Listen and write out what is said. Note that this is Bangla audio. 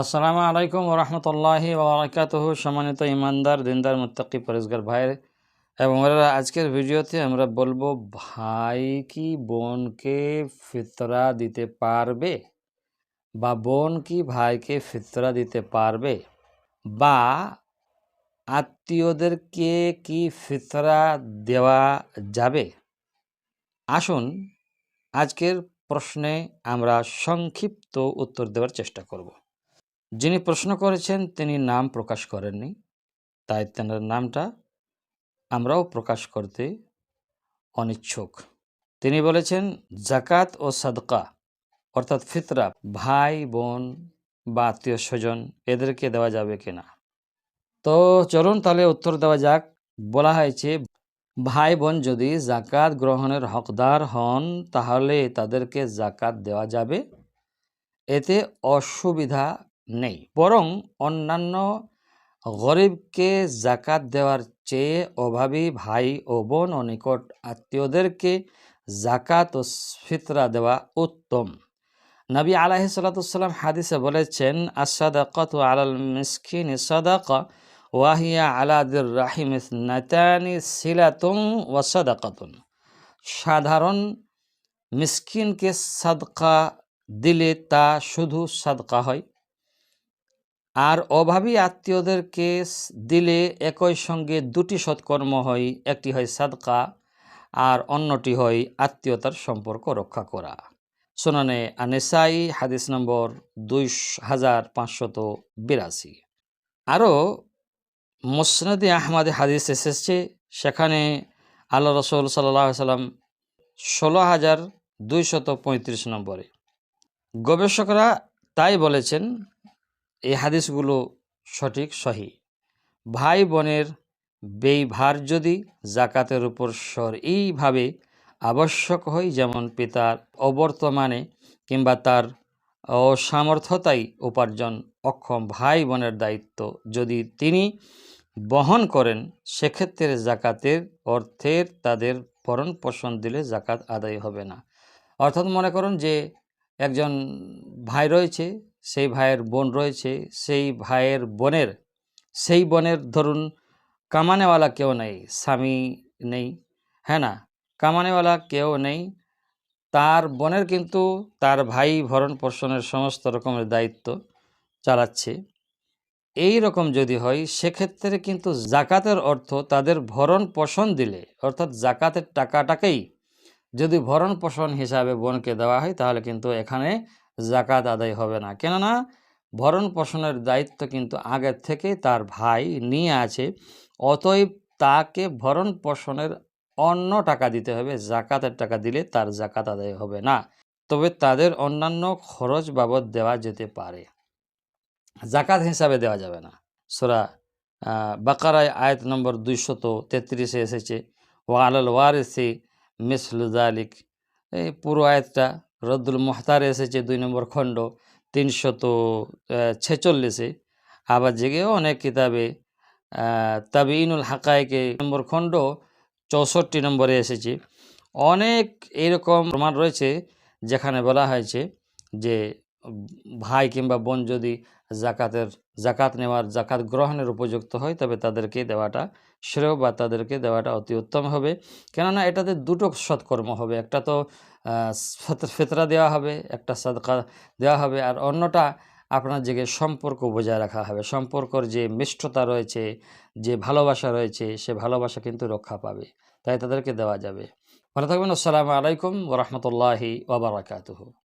আসসালামু আলাইকুম ওরহমতুল্লাহি ওবরাকাতুহু সম্মানিত ইমানদার দিনদার, মুত্তাকি, পরিষ্কার ভাইয়ের এবং আজকের ভিডিওতে আমরা বলব, ভাই কি বোনকে ফিতরা দিতে পারবে বা বোন কি ভাইকে ফিতরা দিতে পারবে বা আত্মীয়দেরকে কি ফিতরা দেওয়া যাবে? আসুন আজকের প্রশ্নে আমরা সংক্ষিপ্ত উত্তর দেওয়ার চেষ্টা করব। যিনি প্রশ্ন করেছেন, তিনি নাম প্রকাশ করেননি। তাই তেনার নামটা আমরাও প্রকাশ করতে অনিচ্ছুক। তিনি বলেছেন, জাকাত ও সাদকা অর্থাৎ ফিতরা, ভাই, বোন বা আত্মীয় স্বজন, এদেরকে দেওয়া যাবে কিনা? তো চলুন তাহলে উত্তর দেওয়া যাক। বলা হয়েছে, ভাই, বোন যদি জাকাত গ্রহণের হকদার হন, তাহলে তাদেরকে জাকাত দেওয়া যাবে। এতে অসুবিধা নেই। বরং অন্যান্য গরিবকে জাকাত দেওয়ার চেয়ে অভাবী ভাই ও বোন ও নিকট আত্মীয়দেরকে জাকাত ও ফিতরা দেওয়া উত্তম। নবী আলাহি সাল্লাতুসাল্লাম হাদিসে বলেছেন আসাদাকত আলাল মিসকিন সাদাক ওয়াহিয়া আলাদির রাহিম নাতানি সিলাতুম ওয়াসাদাকাতুন সাধারণ মিসকিনকে সাদকা দিলে তা শুধু সাদকা হয়। আর অভাবী আত্মীয়দেরকে দিলে একই সঙ্গে দুটি সৎকর্ম হয়, একটি হয় সাদকা আর অন্যটি হয় আত্মীয়তার সম্পর্ক রক্ষা করা। সোনানে আনেসাই হাদিস নম্বর দুই হাজার পাঁচশত বিরাশি। আরও মুসনদি আহমদে হাদিস এসেছে, সেখানে আল্লাহ রসুল সাল্লাহ সাল্লাম ষোলো হাজার দুইশত পঁয়ত্রিশ নম্বরে। গবেষকরা তাই বলেছেন এই হাদিসগুলো সঠিক, সহি। ভাই বোনের ব্যয়ভার যদি জাকাতের উপর স্বর এইভাবে আবশ্যক হয়, যেমন পিতার অবর্তমানে কিংবা তার অসামর্থ্যতাই উপার্জন অক্ষম, ভাই বোনের দায়িত্ব যদি তিনি বহন করেন, সেক্ষেত্রে জাকাতের অর্থের তাদের ভরণ পোষণ দিলে জাকাত আদায় হবে না। অর্থাৎ মনে করুন যে একজন ভাই রয়েছে সেই ভাইয়ের বোন রয়েছে, সেই ভাইয়ের বোনের, সেই বোনের ধরুন কামানেওয়ালা কেউ নেই, স্বামী নেই হ্যাঁ না? কামানেওয়ালা কেউ নেই। তার বোনের কিন্তু তার ভাই ভরণ পোষণের সমস্ত রকমের দায়িত্ব চালাচ্ছে। এই রকম যদি হয়, সেক্ষেত্রে কিন্তু জাকাতের অর্থ তাদের ভরণ পোষণ দিলে, অর্থাৎ জাকাতের টাকাটাকেই যদি ভরণ পোষণ হিসাবে বোনকে দেওয়া হয়, তাহলে কিন্তু এখানে জাকাত আদায় হবে না। কেননা ভরণ পোষণের দায়িত্ব কিন্তু আগের থেকে তার ভাই নিয়ে আছে। অতএব তাকে ভরণ পোষণের অন্য টাকা দিতে হবে জাকাতের টাকা দিলে তার জাকাত আদায় হবে না। তবে তাদের অন্যান্য খরচ বাবদ দেওয়া যেতে পারে। জাকাত হিসাবে দেওয়া যাবে না। সোরা বাকারায় আয়াত নম্বর দুইশত তেত্রিশে এসেছে ওয়ালাল ওয়ারেসি মিসলুজালিক এই পুরো আয়াতটা রদ্দুল মোহতারে এসেছে দুই নম্বর খণ্ড তিনশত ছেচল্লিশে। আবার জেগেও অনেক কিতাবে তাবিনুল হাকায়কে নম্বর খণ্ড, চৌষট্টি নম্বরে এসেছে। অনেক এরকম প্রমাণ রয়েছে, যেখানে বলা হয়েছে যে ভাই কিংবা বোন যদি জাকাতের, জাকাত নেওয়ার, জাকাত গ্রহণের উপযুক্ত হয়, তবে তাদেরকে দেওয়াটা শ্রেয় বা তাদেরকে দেওয়াটা অতি উত্তম হবে। কেননা এটাতে দুটো সৎকর্ম হবে, একটা তো ফেতরা দেওয়া হবে, একটা সাদকা দেওয়া হবে, আর অন্যটা আপনার জেগে সম্পর্ক বজায় রাখা হবে। সম্পর্কর যে মিষ্টতা রয়েছে, যে ভালোবাসা রয়েছে, সে ভালোবাসা কিন্তু রক্ষা পাবে, তাই তাদেরকে দেওয়া যাবে। ভালো থাকবেন, আসসালামু আলাইকুম ওরহমতুল্লাহি ওবরাকাতহ